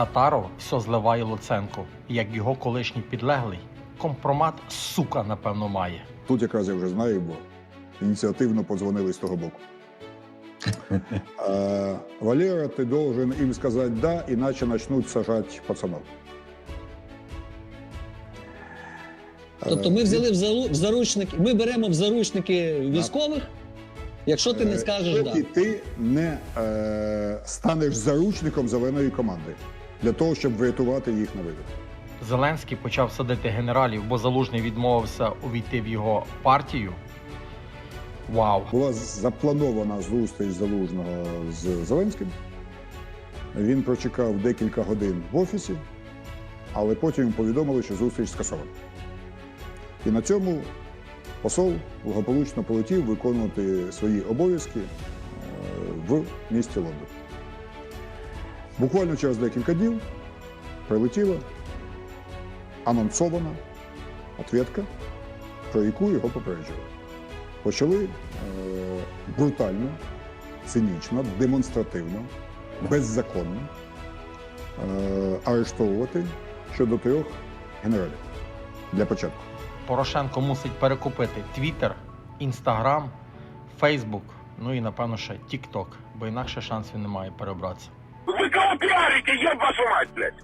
Татаров все зливає Луценку, як його колишній підлеглий. Компромат сука, напевно, має. Тут якраз я вже знаю, бо ініціативно подзвонили з того боку. Е, Валера, ти должен їм сказати да, іначе почнуть сажати пацанов. Тобто ми взяли в залу- в заручники, ми беремо в заручники військових, якщо ти не скажеш Е, да. І ти не е, станеш заручником зеленої команди для того, щоб врятувати їх на вибір. Зеленський почав садити генералів, бо залужний відмовився увійти в його партію. Вау! Була запланована зустріч залужного з Зеленським. Він прочекав декілька годин в офісі, але потім йому повідомили, що зустріч скасована. І на цьому посол благополучно полетів виконувати свої обов'язки е, в місті Лондон. Буквально через декілька днів прилетіла анонсована ответка, про яку його попереджували почали е, брутально, цинічно, демонстративно, беззаконно е, арештовувати щодо трьох генералів для початку. Порошенко мусить перекупити Твіттер, Інстаграм, Фейсбук, ну і напевно ще Тікток, бо інакше шансів немає перебратися. Вы кого пиарите, еб вашу мать, блядь?